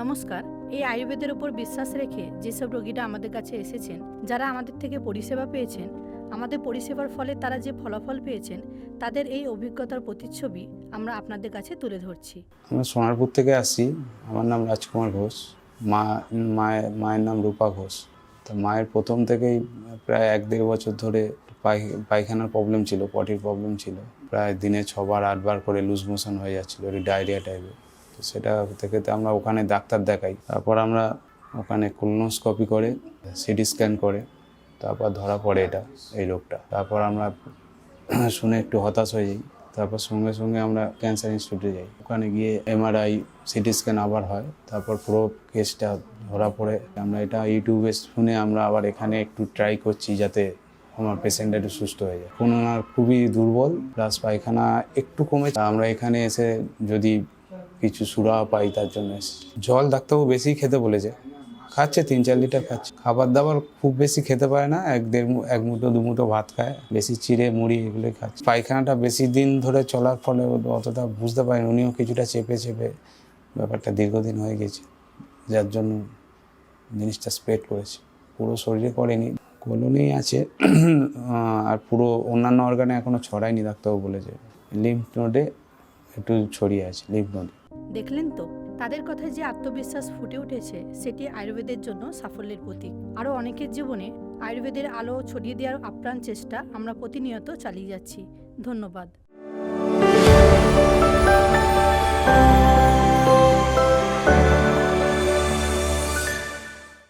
নমস্কার, এই আয়ুর্বেদের উপর বিশ্বাস রেখে যেসব রোগীরা আমাদের কাছে এসেছেন, যারা আমাদের থেকে পরিষেবা পেয়েছেন, আমাদের পরিষেবার ফলে তারা যে ফলাফল পেয়েছেন, তাদের এই অভিজ্ঞতার প্রতিচ্ছবি আমরা আপনাদের কাছে তুলে ধরছি। আমি সোনারপুর থেকে আসছি আমার নাম রাজকুমার ঘোষ, মা, মায়ের মায়ের নাম রূপা ঘোষ। তো মায়ের প্রথম থেকেই প্রায় এক দেড় বছর ধরে পায়খানার প্রবলেম ছিল পটির প্রবলেম ছিল। প্রায় দিনে ছবার, আটবার করে লুজ মোশন হয়ে যাচ্ছিল ডায়রিয়া টাইপের সেটা থেকে আমরা ওখানে ডাক্তার দেখাই। তারপর আমরা ওখানে কোলোনোস্কপি করে সিটি স্ক্যান করে, তারপর ধরা পড়ে এটা, এই রোগটা। তারপর আমরা শুনে একটু হতাশ হয়ে যাই। তারপর সঙ্গে সঙ্গে আমরা ক্যান্সার ইনস্টিটিউটে যাই। ওখানে গিয়ে এমআরআই সিটি স্ক্যান আবার হয়। তারপর পুরো কেসটা ধরা পড়ে। আমরা এটা ইউটিউবে শুনে আমরা আবার এখানে একটু ট্রাই করছি যাতে আমার পেশেন্ট একটু সুস্থ হয়ে যায়। কোনো খুবই দুর্বল প্লাস পায়খানা একটু কমে আমরা এখানে এসে যদি কিছু সুরা পাই, তার জন্য। জল ডাক্তারবাবু বেশি খেতে বলেছে। খাচ্ছে, তিন চার লিটার খাচ্ছে। খাবার দাবার খুব বেশি খেতে পারে না, এক দেড় এক মুঠো, দু মুঠো ভাত খায়। বেশি চিড়ে, মুড়ি এগুলোই খাচ্ছে। পায়খানাটা বেশি দিন ধরে চলার ফলে অতটা বুঝতে পারেন। উনিও কিছুটা চেপে চেপে ব্যাপারটা দীর্ঘদিন হয়ে গেছে, যার জন্য জিনিসটা স্প্রেড করেছে। পুরো শরীরে করেনি কলোনি আছে। আর পুরো অন্যান্য অর্গানে এখনও ছড়ায়নি, ডাক্তারবাবু বলেছে। লিম্ফ নোডে একটু ছড়িয়ে আছে লিম্ফ নোডে দেখলেন তো? তাদের কথায় যে আত্মবিশ্বাস ফুটে উঠেছে, সেটি আয়ুর্বেদের জন্য সাফল্যের প্রতীক। আরও অনেকের জীবনে আয়ুর্বেদের আলো ছড়িয়ে দেওয়ার আপ্রাণ চেষ্টা আমরা প্রতিনিয়ত চালিয়ে যাচ্ছি। ধন্যবাদ।